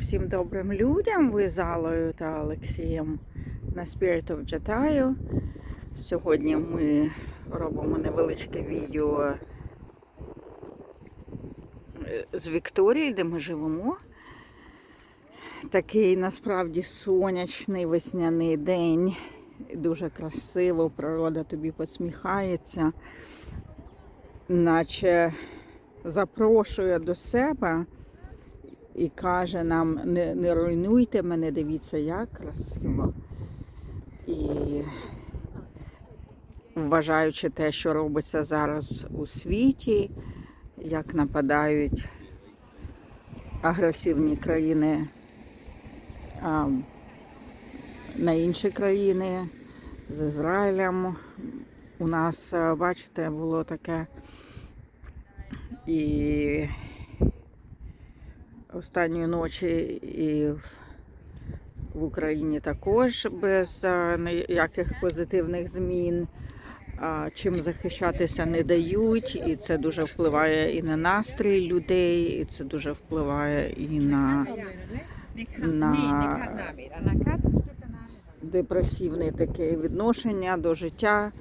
Всім добрим людям. Ви з Алою та Олексієм на Spirit of Jatаю. Сьогодні ми робимо невеличке відео е, з Вікторії, де ми живемо. Такий насправді сонячний весняний день. Дуже красиво, природа тобі посміхається, наче запрошує до себе і каже нам, не, не руйнуйте мене, дивіться, як красиво. І вважаючи те, що робиться зараз у світі, як нападають агресивні країни а, на інші країни з Ізраїлем. У нас, бачите, було таке і останньої ночі і в- Україні також без ніяких позитивних змін. Чим захищатися не дають, і це дуже впливає і на настрій людей, і це дуже впливає і на на депресивне таке відношення до життя.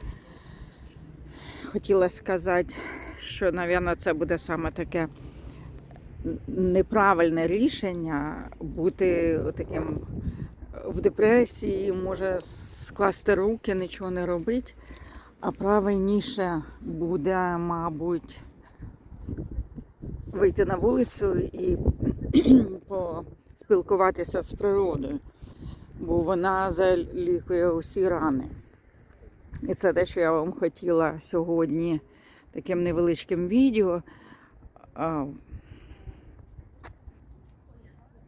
Хотіла сказати, що, мабуть, це буде саме таке неправильне рішення бути таким в депресії, може скласти руки, нічого не робити. А правильніше буде, мабуть, вийти на вулицю і поспілкуватися з природою, бо вона залікує усі рани. І це те, що я вам хотіла сьогодні таким невеличким відео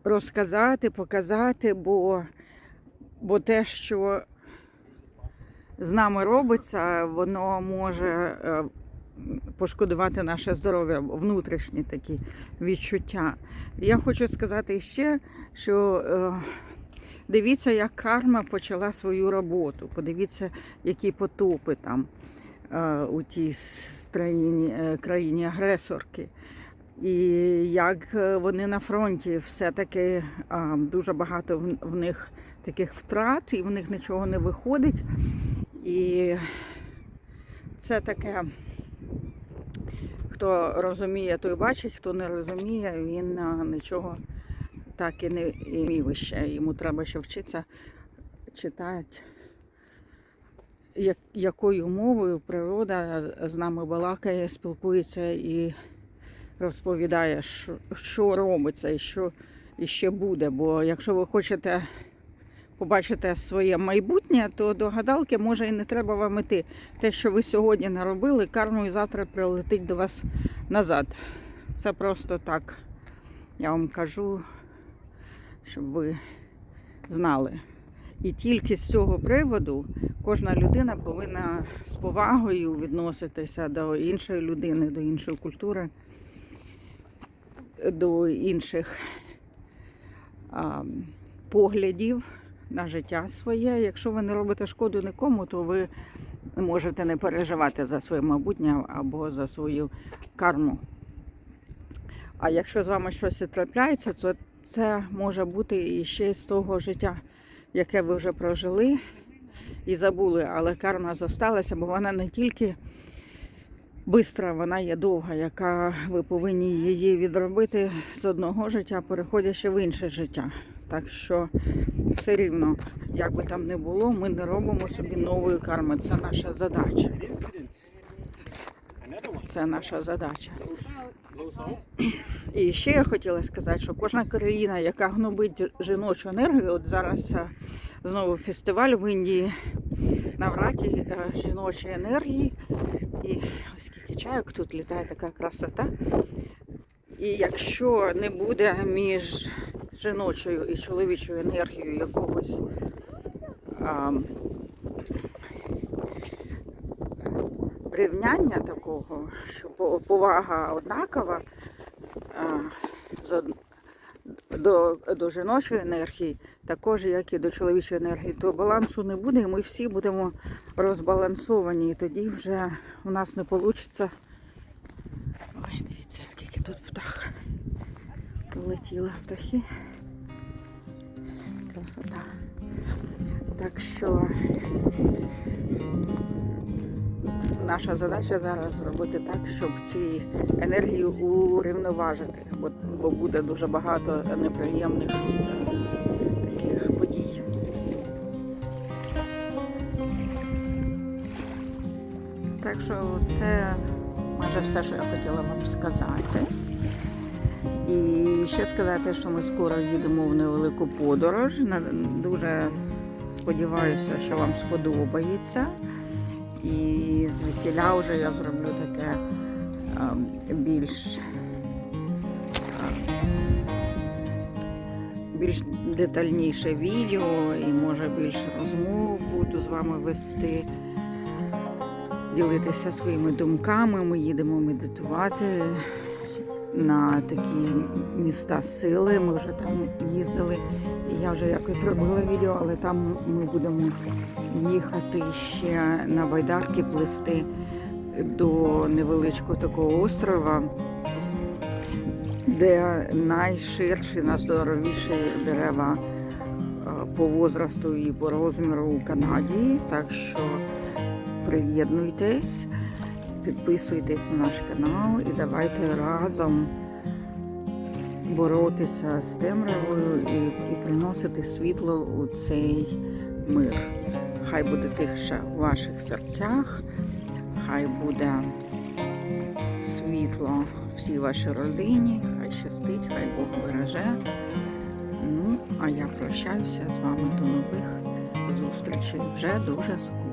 розказати, показати, бо, бо те, що з нами робиться, воно може е, пошкодувати наше здоров'я, внутрішні такі відчуття. Я хочу сказати ще, що е, дивіться, як карма почала свою роботу. Подивіться, які потопи там е, у тій країні, країні агресорки. І як е, вони на фронті все-таки дуже багато в, них таких втрат, і в них нічого не виходить. І це таке, хто розуміє, той бачить, хто не розуміє, він нічого так і не вмів ще. Йому треба ще вчитися читати, якою мовою природа з нами балакає, спілкується і розповідає, що, що робиться і що і ще буде. Бо якщо ви хочете побачити своє майбутнє, то до гадалки може і не треба вам іти. Те, що ви сьогодні наробили, кармою завтра прилетить до вас назад. Це просто так. Я вам кажу, щоб ви знали. І тільки з цього приводу кожна людина повинна з повагою відноситися до іншої людини, до іншої культури до інших а, поглядів на життя своє. Якщо ви не робите шкоду нікому, то ви можете не переживати за своє майбутнє або за свою карму. А якщо з вами щось трапляється, то це може бути і ще з того життя, яке ви вже прожили і забули, але карма зосталася, бо вона не тільки бистра, вона є довга, яка ви повинні її відробити з одного життя, переходячи в інше життя. Так що все рівно, як би там не було, ми не робимо собі нової карми. Це наша задача. Це наша задача. І ще я хотіла сказати, що кожна країна, яка гнобить жіночу енергію, от зараз е, знову фестиваль в Індії на враті е, жіночої енергії. І ось скільки чайок тут літає така красота. І якщо не буде між жіночою і чоловічою енергією якогось а, рівняння такого, що по- повага однакова а, до, до жіночої енергії, також як і до чоловічої енергії, то балансу не буде, і ми всі будемо розбалансовані. І тоді вже у нас не вийде. Ой, дивіться, скільки тут птах. Полетіли птахи. Красота. Так що наша задача зараз зробити так, щоб ці енергії урівноважити, бо, бо буде дуже багато неприємних таких подій. Так що це майже все, що я хотіла вам сказати. І ще сказати, що ми скоро їдемо в невелику подорож. Дуже сподіваюся, що вам сподобається. І звідтіля вже я зроблю таке більш, а, більш детальніше відео і може більше розмов буду з вами вести, ділитися своїми думками. Ми їдемо медитувати на такі міста сили. Ми вже там їздили. І я вже якось зробила відео, але там ми будемо їхати ще на байдарки плисти до невеличкого такого острова, де найширші, найздоровіші дерева е, по возрасту і по розміру у Канаді. Так що приєднуйтесь, підписуйтесь на наш канал і давайте разом боротися з темрявою і, і приносити світло у цей мир. Хай буде тиша у ваших серцях, хай буде світло всій вашій родині, щастить, хай Бог береже. Ну, а я прощаюся з вами до нових зустрічей вже дуже скоро.